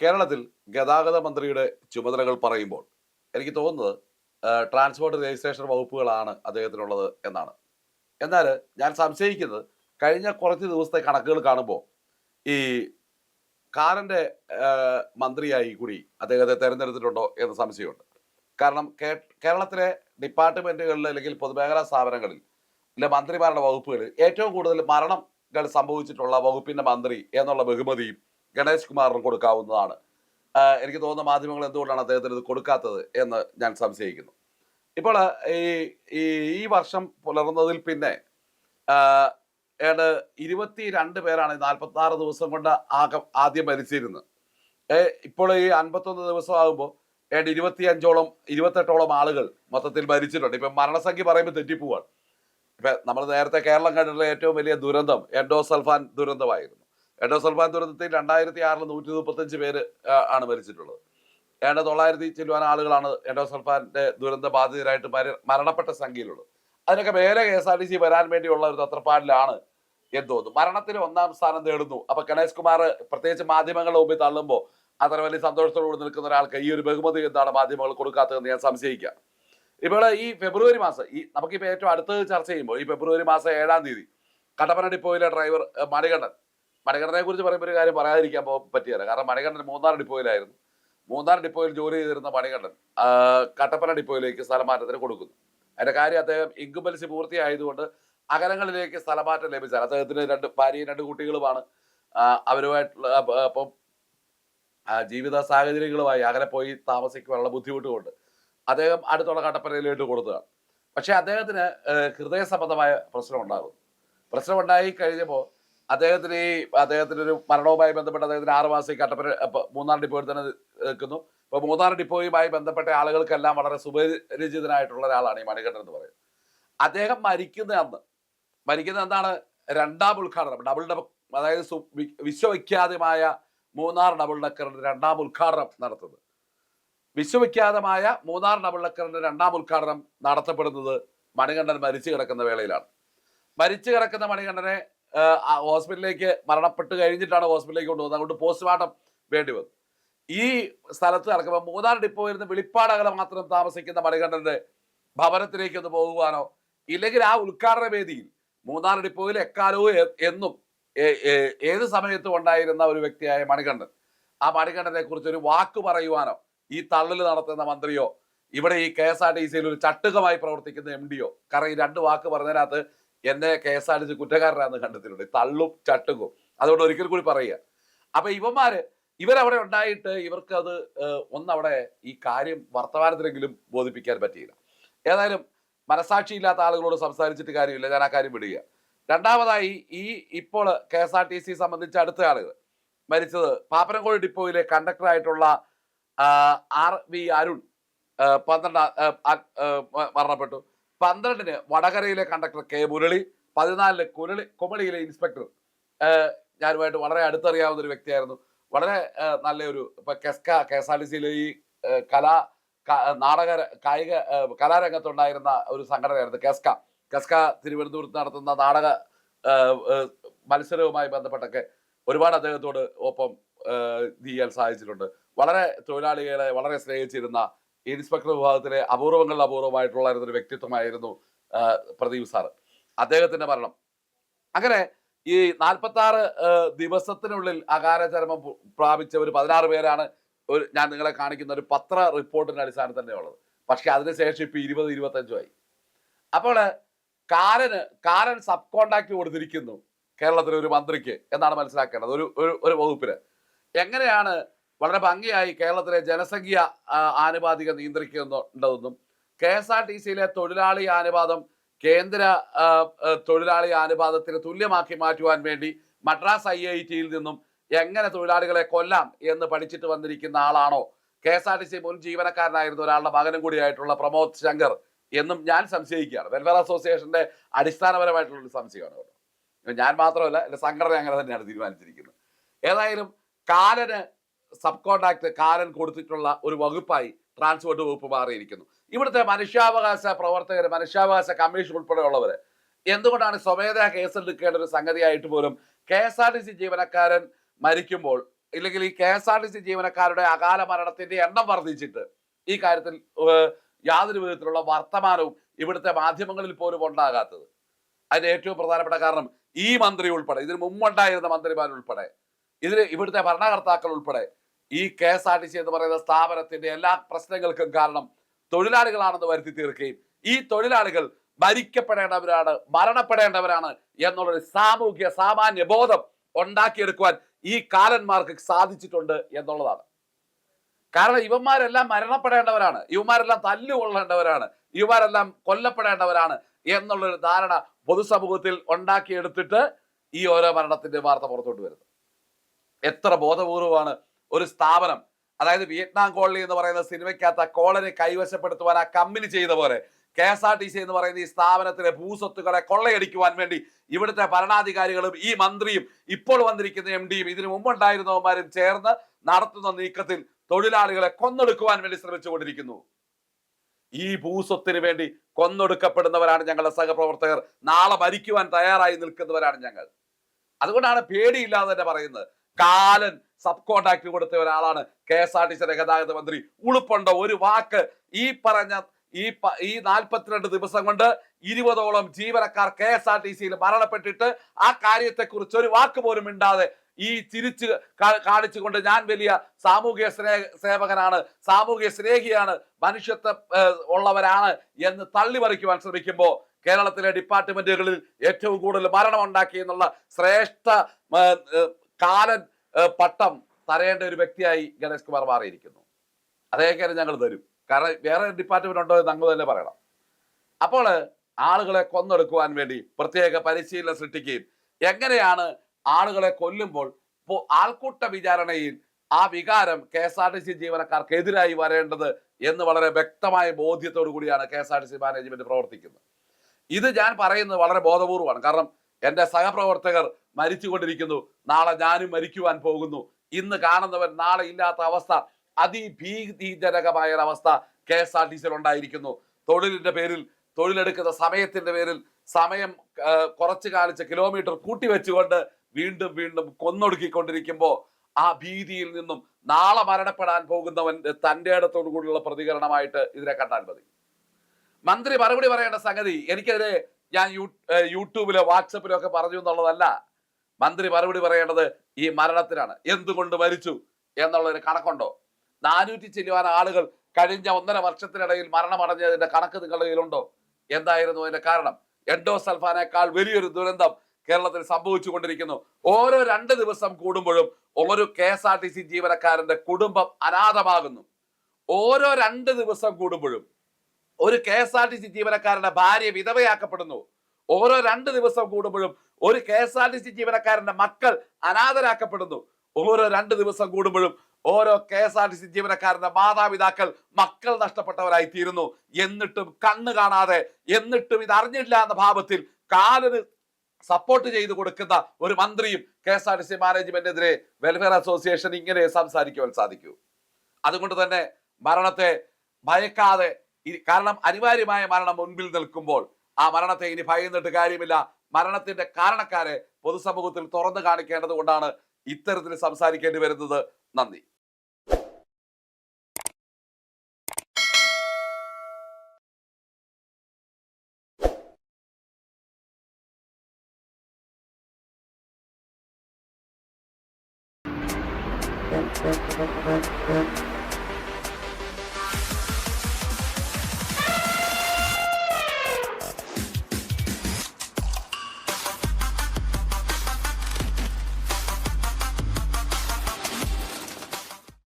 കേരളത്തിൽ ഗതാഗത മന്ത്രിയുടെ ചുമതലകൾ പറയുമ്പോൾ എനിക്ക് തോന്നുന്നത് ട്രാൻസ്പോർട്ട് രജിസ്ട്രേഷൻ വകുപ്പുകളാണ് അദ്ദേഹത്തിനുള്ളത് എന്നാണ്. എന്നാൽ ഞാൻ സംശയിക്കുന്നത് കഴിഞ്ഞ കുറച്ച് ദിവസത്തെ കണക്കുകൾ കാണുമ്പോൾ ഈ കാറിന്റെ മന്ത്രിയായി കൂടി അദ്ദേഹത്തെ തിരഞ്ഞെടുത്തിട്ടുണ്ടോ എന്ന് സംശയമുണ്ട്. കാരണം കേരളത്തിലെ ഡിപ്പാർട്ട്മെന്റുകളിൽ അല്ലെങ്കിൽ പൊതുമേഖലാ സ്ഥാപനങ്ങളിൽ ഇല്ല മന്ത്രിമാരുടെ വകുപ്പുകളിൽ ഏറ്റവും കൂടുതൽ മരണങ്ങൾ സംഭവിച്ചിട്ടുള്ള വകുപ്പിന്റെ മന്ത്രി എന്നുള്ള ബഹുമതിയും ഗണേഷ് കുമാറിന് കൊടുക്കാവുന്നതാണ്. എനിക്ക് തോന്നുന്ന മാധ്യമങ്ങൾ എന്തുകൊണ്ടാണ് അദ്ദേഹത്തിന് ഇത് കൊടുക്കാത്തത് എന്ന് ഞാൻ സംശയിക്കുന്നു. ഇപ്പോൾ ഈ ഈ വർഷം പുലർന്നതിൽ പിന്നെ ഏതാണ്ട് ഇരുപത്തി രണ്ട് പേരാണ് നാൽപ്പത്തി ആറ് ദിവസം കൊണ്ട് ആകം ആദ്യം മരിച്ചിരുന്നത്. ഇപ്പോൾ ഈ അൻപത്തൊന്ന് ദിവസമാകുമ്പോൾ ഏതാണ്ട് ഇരുപത്തി അഞ്ചോളം ഇരുപത്തെട്ടോളം ആളുകൾ മൊത്തത്തിൽ മരിച്ചിട്ടുണ്ട്. ഇപ്പം മരണസംഖ്യ പറയുമ്പോൾ തെറ്റിപ്പോവാണ്. ഇപ്പം നമ്മൾ നേരത്തെ കേരളം കണ്ടിട്ടുള്ള ഏറ്റവും വലിയ ദുരന്തം എൻഡോസൾഫാൻ ദുരന്തമായിരുന്നു. എൻഡോസൾഫാൻ ദുരന്തത്തിൽ രണ്ടായിരത്തി ആറിൽ നൂറ്റി മുപ്പത്തഞ്ച് പേര് ആണ് മരിച്ചിട്ടുള്ളത്. ഏതാണ്ട് തൊള്ളായിരത്തി ചെല്ലുവാൻ ആളുകളാണ് എൻഡോസൾഫാന്റെ ദുരന്ത ബാധിതരായിട്ട് മര- മരണപ്പെട്ട സംഖ്യയിലുള്ളത്. അതിനൊക്കെ മേലെ K S R T C വരാൻ വേണ്ടിയുള്ള ഒരു തത്രപ്പാടിലാണ് എന്ന് തോന്നുന്നു. മരണത്തിൽ ഒന്നാം സ്ഥാനം നേടുന്നു. അപ്പൊ ഗണേഷ് കുമാർ പ്രത്യേകിച്ച് മാധ്യമങ്ങളുടെ മുമ്പിൽ തള്ളുമ്പോൾ അത്ര വലിയ സന്തോഷത്തോടുകൂടി നിൽക്കുന്ന ഒരാൾക്ക് ഈ ഒരു ബഹുമതി എന്താണ് മാധ്യമങ്ങൾ കൊടുക്കാത്തതെന്ന് ഞാൻ സംശയിക്കാം. ഇപ്പോൾ ഈ ഫെബ്രുവരി മാസം ഈ നമുക്കിപ്പോൾ ഏറ്റവും അടുത്തത് ചർച്ച ചെയ്യുമ്പോൾ ഈ ഫെബ്രുവരി മാസം ഏഴാം തീയതി കട്ടപ്പന ഡിപ്പോയിലെ ഡ്രൈവർ മണികണ്ഠൻ മണികണ്ഠനെ കുറിച്ച് പറയുമ്പോൾ ഒരു കാര്യം പറയാതിരിക്കാൻ പറ്റിയല്ല കാരണം മണികണ്ഠൻ മൂന്നാർ ഡിപ്പോയിലായിരുന്നു. മൂന്നാർ ഡിപ്പോയിൽ ജോലി ചെയ്തിരുന്ന മണികണ്ഠൻ കട്ടപ്പന ഡിപ്പോയിലേക്ക് സ്ഥലമാറ്റത്തിന് കൊടുക്കുന്നു. അതിന്റെ കാര്യം അദ്ദേഹം ഇൻകുംബൻസി പൂർത്തിയായതുകൊണ്ട് അകലങ്ങളിലേക്ക് സ്ഥലമാറ്റം ലഭിച്ചാൽ അദ്ദേഹത്തിന് രണ്ട് ഭാര്യയും രണ്ട് കുട്ടികളുമാണ്. അവരുമായിട്ടുള്ള അപ്പ- ജീവിത സാഹചര്യങ്ങളുമായി അകലെ പോയി താമസിക്കുവാനുള്ള ബുദ്ധിമുട്ട് കൊണ്ട് അദ്ദേഹം അടുത്തുള്ള കട്ടപ്പനയിലോട്ട് കൊടുത്തതാണ്. പക്ഷേ അദ്ദേഹത്തിന് ഹൃദയ സംബന്ധമായ പ്രശ്നം ഉണ്ടാകും പ്രശ്നമുണ്ടായി കഴിഞ്ഞപ്പോൾ അദ്ദേഹത്തിന് ഈ അദ്ദേഹത്തിന് ഒരു മരണവുമായി ബന്ധപ്പെട്ട് അദ്ദേഹത്തിന് ആറ് മാസം കട്ടപ്പന മൂന്നാർ ഡിപ്പോയിൽ തന്നെ നിൽക്കുന്നു. ഇപ്പൊ മൂന്നാർ ഡിപ്പോയുമായി ബന്ധപ്പെട്ട ആളുകൾക്കെല്ലാം വളരെ സുപരിചിതനായിട്ടുള്ള ഒരാളാണ് ഈ മണികണ്ഠൻ എന്ന് പറയുന്നത്. അദ്ദേഹം മരിക്കുന്ന അന്ന് മരിക്കുന്ന എന്താണ് രണ്ടാം ഉദ്ഘാടനം. ഡബിൾ ഡബ് അതായത് വിശ്വവിഖ്യാതമായ മൂന്നാർ ഡബിൾ ഡക്കറിന്റെ രണ്ടാം ഉദ്ഘാടനം നടത്തുന്നത്. വിശ്വവിഖ്യാതമായ മൂന്നാർ ഡബിൾ ഡക്കറിന്റെ രണ്ടാം ഉദ്ഘാടനം നടത്തപ്പെടുന്നത് മണികണ്ഠൻ മരിച്ചു കിടക്കുന്ന വേളയിലാണ്. മരിച്ചു കിടക്കുന്ന മണികണ്ഠനെ ഹോസ്പിറ്റലിലേക്ക് മരണപ്പെട്ട് കഴിഞ്ഞിട്ടാണ് ഹോസ്പിറ്റലിലേക്ക് കൊണ്ടുപോകുന്നത് അതുകൊണ്ട് പോസ്റ്റ്മോർട്ടം വേണ്ടി വന്നു. ഈ സ്ഥലത്ത് നടക്കുമ്പോൾ മൂന്നാർ ഡിപ്പോ വരുന്ന വെളിപ്പാടകലം മാത്രം താമസിക്കുന്ന മണികണ്ഠന്റെ ഭവനത്തിലേക്ക് ഒന്ന് പോകുവാനോ ഇല്ലെങ്കിൽ ആ ഉദ്ഘാടന വേദിയിൽ മൂന്നാർ ഡിപ്പോയിൽ എക്കാലവും എന്നും ഏത് സമയത്തും ഉണ്ടായിരുന്ന ഒരു വ്യക്തിയായ മണികണ്ഠൻ ആ മണികണ്ഠനെ കുറിച്ച് ഒരു വാക്ക് പറയുവാനോ ഈ തള്ളൽ നടത്തുന്ന മന്ത്രിയോ ഇവിടെ ഈ കെ എസ് ആർ ടി സിയിൽ ഒരു ചട്ടുകമായി പ്രവർത്തിക്കുന്ന എം ഡിയോ കാരണം ഈ രണ്ട് വാക്ക് പറഞ്ഞതിനകത്ത് എന്നെ K S R T C കുറ്റക്കാരനാണെന്ന് കണ്ടെത്തിയിട്ടുണ്ട്. തള്ളും ചട്ടുകും അതുകൊണ്ട് ഒരിക്കൽ കൂടി പറയുക. അപ്പൊ ഇവന്മാര് ഇവരവിടെ ഉണ്ടായിട്ട് ഇവർക്ക് അത് ഒന്നവിടെ ഈ കാര്യം വർത്തമാനത്തിലെങ്കിലും ബോധിപ്പിക്കാൻ പറ്റിയില്ല. ഏതായാലും മനസാക്ഷിയില്ലാത്ത ആളുകളോട് സംസാരിച്ചിട്ട് കാര്യമില്ല. ഞാൻ ആ കാര്യം വിടുക. രണ്ടാമതായി ഈ ഇപ്പോൾ K S R T C സംബന്ധിച്ച അടുത്ത ആളുകൾ മരിച്ചത് പാപ്പനംകോഴി ഡിപ്പോയിലെ കണ്ടക്ടറായിട്ടുള്ള ആർ വി അരുൺ പന്ത്രണ്ട് മരണപ്പെട്ടു. പന്ത്രണ്ടിന് വടകരയിലെ കണ്ടക്ടർ കെ മുരളി പതിനാലിന് കുരളി കുമളിയിലെ ഇൻസ്പെക്ടർ ഞാനുമായിട്ട് വളരെ അടുത്തറിയാവുന്ന ഒരു വ്യക്തിയായിരുന്നു. വളരെ നല്ലൊരു ഇപ്പൊ കെസ്ക കെ എസ് ആർ ടി സിയിലെ ഈ കലാ നാടക കായിക കലാരംഗത്തുണ്ടായിരുന്ന ഒരു സംഘടനയായിരുന്നു കെസ്ക കെസ്ക തിരുവനന്തപുരത്ത് നടത്തുന്ന നാടക മത്സരവുമായി ബന്ധപ്പെട്ടൊക്കെ ഒരുപാട് അദ്ദേഹത്തോട് ഒപ്പം ഇത് സാധിച്ചിട്ടുണ്ട്. വളരെ തൊഴിലാളികളെ വളരെ സ്നേഹിച്ചിരുന്ന ഇൻസ്പെക്ടർ വിഭാഗത്തിലെ അപൂർവങ്ങളിൽ അപൂർവമായിട്ടുള്ള ഒരു വ്യക്തിത്വമായിരുന്നു പ്രദീപ് സാറ് അദ്ദേഹത്തിന്റെ മരണം. അങ്ങനെ ഈ നാൽപ്പത്തി ആറ് ദിവസത്തിനുള്ളിൽ അകാരചരമം പ്രാപിച്ച ഒരു പതിനാറ് പേരാണ് ഒരു ഞാൻ നിങ്ങളെ കാണിക്കുന്ന ഒരു പത്ര റിപ്പോർട്ടിന്റെ അടിസ്ഥാനത്തിൽ തന്നെയുള്ളത്. പക്ഷെ അതിനുശേഷം ഇപ്പൊ ഇരുപത് ഇരുപത്തഞ്ചുമായി അപ്പോൾ കാരന് കാരൻ സബ് കോൺട്രാക്ട് കൊടുത്തിരിക്കുന്നു കേരളത്തിലെ ഒരു മന്ത്രിക്ക് എന്നാണ് മനസ്സിലാക്കേണ്ടത്. ഒരു ഒരു വകുപ്പിന്. എങ്ങനെയാണ് വളരെ ഭംഗിയായി കേരളത്തിലെ ജനസംഖ്യ ആനുപാതികം നിയന്ത്രിക്കുന്നുണ്ടെന്നും കെ എസ് ആർ ടി സിയിലെ തൊഴിലാളി അനുപാതം കേന്ദ്ര തൊഴിലാളി അനുപാതത്തിന് തുല്യമാക്കി മാറ്റുവാൻ വേണ്ടി മദ്രാസ് ഐ ഐ ടിയിൽ നിന്നും എങ്ങനെ തൊഴിലാളികളെ കൊല്ലാം എന്ന് പഠിച്ചിട്ട് വന്നിരിക്കുന്ന ആളാണോ? K S R T C മുൻ ജീവനക്കാരനായിരുന്ന ഒരാളുടെ മകനും കൂടിയായിട്ടുള്ള പ്രമോദ് ശങ്കർ എന്നും ഞാൻ സംശയിക്കുകയാണ്. വെൽഫെയർ അസോസിയേഷന്റെ അടിസ്ഥാനപരമായിട്ടുള്ള ഒരു സംശയമാണ് ഞാൻ മാത്രമല്ല എന്റെ സംഘടന അങ്ങനെ തന്നെയാണ് തീരുമാനിച്ചിരിക്കുന്നത്. ഏതായാലും കാലന് സബ് കോൺട്രാക്ട് കാരൻ കൊടുത്തിട്ടുള്ള ഒരു വകുപ്പായി ട്രാൻസ്പോർട്ട് വകുപ്പ് മാറിയിരിക്കുന്നു. ഇവിടുത്തെ മനുഷ്യാവകാശ പ്രവർത്തകർ മനുഷ്യാവകാശ കമ്മീഷൻ ഉൾപ്പെടെയുള്ളവർ എന്തുകൊണ്ടാണ് സ്വമേധയാ കേസെടുക്കേണ്ട ഒരു സംഗതിയായിട്ട് പോലും K S R T C ജീവനക്കാരൻ മരിക്കുമ്പോൾ ഇല്ലെങ്കിൽ ഈ K S R T C ജീവനക്കാരുടെ അകാല മരണത്തിന്റെ എണ്ണം വർദ്ധിച്ചിട്ട് ഈ കാര്യത്തിൽ യാതൊരു വിധത്തിലുള്ള വർത്തമാനവും ഇവിടുത്തെ മാധ്യമങ്ങളിൽ പോലും ഉണ്ടാകാത്തത്. അതിന്റെ ഏറ്റവും പ്രധാനപ്പെട്ട കാരണം ഈ മന്ത്രി ഉൾപ്പെടെ ഇതിന് മുമ്പുണ്ടായിരുന്ന മന്ത്രിമാരുൾപ്പെടെ ഇതിന് ഇവിടുത്തെ ഭരണകർത്താക്കൾ ഉൾപ്പെടെ ഈ K S R T C എന്ന് പറയുന്ന സ്ഥാപനത്തിന്റെ എല്ലാ പ്രശ്നങ്ങൾക്കും കാരണം തൊഴിലാളികളാണെന്ന് വരുത്തി തീർക്കുകയും ഈ തൊഴിലാളികൾ ഭരിക്കപ്പെടേണ്ടവരാണ് മരണപ്പെടേണ്ടവരാണ് എന്നുള്ളൊരു സാമൂഹ്യ സാമാന്യ ബോധം ഉണ്ടാക്കിയെടുക്കുവാൻ ഈ കാലന്മാർക്ക് സാധിച്ചിട്ടുണ്ട് എന്നുള്ളതാണ്. കാരണം ഇവന്മാരെല്ലാം മരണപ്പെടേണ്ടവരാണ് ഇവന്മാരെല്ലാം തല്ലുകൊള്ളേണ്ടവരാണ് ഇവന്മാരെല്ലാം കൊല്ലപ്പെടേണ്ടവരാണ് എന്നുള്ളൊരു ധാരണ പൊതുസമൂഹത്തിൽ ഉണ്ടാക്കിയെടുത്തിട്ട് ഈ ഓരോ മരണത്തിന്റെ വാർത്ത പുറത്തോട്ട് വരുന്നത്. എത്ര ബോധപൂർവമാണ് ഒരു സ്ഥാപനം. അതായത് വിയറ്റ്നാം കോളനി എന്ന് പറയുന്ന സിനിമയ്ക്കകത്ത് ആ കോളനി കൈവശപ്പെടുത്തുവാൻ ആ കമ്പനി ചെയ്ത പോലെ K S R T C എന്ന് പറയുന്ന ഈ സ്ഥാപനത്തിലെ ഭൂസ്വത്തുക്കളെ കൊള്ളയടിക്കുവാൻ വേണ്ടി ഇവിടുത്തെ ഭരണാധികാരികളും ഈ മന്ത്രിയും ഇപ്പോൾ വന്നിരിക്കുന്ന എം ഡിയും ഇതിനു മുമ്പുണ്ടായിരുന്നവന്മാരും ചേർന്ന് നടത്തുന്ന നീക്കത്തിൽ തൊഴിലാളികളെ കൊന്നൊടുക്കുവാൻ വേണ്ടി ശ്രമിച്ചുകൊണ്ടിരിക്കുന്നു. ഈ ഭൂസ്വത്തിന് വേണ്ടി കൊന്നൊടുക്കപ്പെടുന്നവരാണ് ഞങ്ങളുടെ സഹപ്രവർത്തകർ. നാളെ മരിക്കുവാൻ തയ്യാറായി നിൽക്കുന്നവരാണ് ഞങ്ങൾ. അതുകൊണ്ടാണ് പേടിയില്ലാതെ തന്നെ പറയുന്നത്. കാലൻ സബ് കോൺട്രാക്ട് കൊടുത്ത ഒരാളാണ് കെ എസ് ആർ ടി സിയുടെ ഗതാഗത മന്ത്രി. ഉളുപ്പുണ്ടോ? ഒരു വാക്ക് ഈ പറഞ്ഞ ഈ ഈ നാൽപ്പത്തിരണ്ട് ദിവസം കൊണ്ട് ഇരുപതോളം ജീവനക്കാർ കെ എസ് ആർ ടി സിയിൽ മരണപ്പെട്ടിട്ട് ആ കാര്യത്തെ കുറിച്ച് ഒരു വാക്ക് പോലും മിണ്ടാതെ ഈ തിരിച്ച് കാണിച്ചുകൊണ്ട് ഞാൻ വലിയ സാമൂഹിക സ്നേഹ സേവകനാണ് സാമൂഹിക സ്നേഹിയാണ് മനുഷ്യത്വ ഉള്ളവരാണ് എന്ന് തള്ളിമറിക്കുവാൻ ശ്രമിക്കുമ്പോൾ കേരളത്തിലെ ഡിപ്പാർട്ട്മെന്റുകളിൽ ഏറ്റവും കൂടുതൽ മരണം ഉണ്ടാക്കി എന്നുള്ള ശ്രേഷ്ഠ കാലൻ പട്ടം തരേണ്ട ഒരു വ്യക്തിയായി ഗണേഷ് കുമാർ മാറിയിരിക്കുന്നു. അതേ കാര്യം ഞങ്ങൾ തരും കാരണം വേറെ ഡിപ്പാർട്ട്മെന്റ് ഉണ്ടോ എന്ന് തന്നെ പറയണം. അപ്പോൾ ആളുകളെ കൊന്നെടുക്കുവാൻ വേണ്ടി പ്രത്യേക പരിശീലനം സൃഷ്ടിക്കുകയും എങ്ങനെയാണ് ആളുകളെ കൊല്ലുമ്പോൾ ആൾക്കൂട്ട വിചാരണയിൽ ആ വികാരം K S R T C ജീവനക്കാർക്ക് എതിരായി വരേണ്ടത് എന്ന് വളരെ വ്യക്തമായ ബോധ്യത്തോടു കൂടിയാണ് K S R T C management പ്രവർത്തിക്കുന്നത്. ഇത് ഞാൻ പറയുന്നത് വളരെ ബോധപൂർവമാണ് കാരണം എന്റെ സഹപ്രവർത്തകർ മരിച്ചുകൊണ്ടിരിക്കുന്നു. നാളെ ഞാനും മരിക്കുവാൻ പോകുന്നു. ഇന്ന് കാണുന്നവൻ നാളെ ഇല്ലാത്ത അവസ്ഥ അതിഭീതിജനകമായ ഒരു അവസ്ഥ കെ എസ് ആർ ടി സിയിൽ ഉണ്ടായിരിക്കുന്നു. തൊഴിലിന്റെ പേരിൽ തൊഴിലെടുക്കുന്ന സമയത്തിന്റെ പേരിൽ സമയം കുറച്ച് കാണിച്ച് കിലോമീറ്റർ കൂട്ടി വെച്ചുകൊണ്ട് വീണ്ടും വീണ്ടും കൊന്നൊടുക്കിക്കൊണ്ടിരിക്കുമ്പോൾ ആ ഭീതിയിൽ നിന്നും നാളെ മരണപ്പെടാൻ പോകുന്നവൻ തന്റെ ഇടത്തോടു കൂടിയുള്ള പ്രതികരണമായിട്ട് ഇതിനെ കണ്ടാൽ മതി. മന്ത്രി മറുപടി പറയേണ്ട സംഗതി എനിക്കെതിരെ ഞാൻ യൂ യൂട്യൂബിലോ വാട്സപ്പിലോ ഒക്കെ പറഞ്ഞു എന്നുള്ളതല്ല. മന്ത്രി മറുപടി പറയേണ്ടത് ഈ മരണത്തിനാണ്. എന്തുകൊണ്ട് മരിച്ചു എന്നുള്ളൊരു കണക്കുണ്ടോ? നാനൂറ്റി ചെല്ലുവാൻ ആളുകൾ കഴിഞ്ഞ ഒന്നര വർഷത്തിനിടയിൽ മരണമടഞ്ഞതിന്റെ കണക്ക് നിങ്ങളുടെ കയ്യിലുണ്ടോ? എന്തായിരുന്നു അതിന്റെ കാരണം? എൻഡോ സൽഫാനേക്കാൾ വലിയൊരു ദുരന്തം കേരളത്തിൽ സംഭവിച്ചു കൊണ്ടിരിക്കുന്നു ഓരോ രണ്ട് ദിവസം കൂടുമ്പോഴും ഒരു K S R T C ജീവനക്കാരന്റെ കുടുംബം അനാഥമാകുന്നു. ഓരോ രണ്ട് ദിവസം കൂടുമ്പോഴും ഒരു K S R T C ജീവനക്കാരന്റെ ഭാര്യ വിധവയാക്കപ്പെടുന്നു. ഓരോ രണ്ട് ദിവസം കൂടുമ്പോഴും ഒരു K S R T C ജീവനക്കാരന്റെ മക്കൾ അനാഥരാക്കപ്പെടുന്നു. ഓരോ രണ്ട് ദിവസം കൂടുമ്പോഴും ഓരോ K S R T C ജീവനക്കാരന്റെ മാതാപിതാക്കൾ മക്കൾ നഷ്ടപ്പെട്ടവരായി തീരുന്നു എന്നിട്ടും കണ്ണ് കാണാതെ എന്നിട്ടും ഇത് അറിഞ്ഞില്ല എന്ന ഭാവത്തിൽ കാലിന് സപ്പോർട്ട് ചെയ്തു കൊടുക്കുന്ന ഒരു മന്ത്രിയും K S R T C മാനേജ്മെന്റിനെതിരെ welfare association ഇങ്ങനെ സംസാരിക്കുവാൻ സാധിക്കൂ. അതുകൊണ്ട് തന്നെ മരണത്തെ ഭയക്കാതെ കാരണം അനിവാര്യമായ മരണം മുൻപിൽ നിൽക്കുമ്പോൾ ആ മരണത്തെ ഇനി ഭയന്നിട്ട് കാര്യമില്ല. മരണത്തിന്റെ കാരണക്കാരെ പൊതുസമൂഹത്തിൽ തുറന്നു കാണിക്കേണ്ടത് കൊണ്ടാണ് ഇത്തരത്തിൽ സംസാരിക്കേണ്ടി വരുന്നത്. നന്ദി.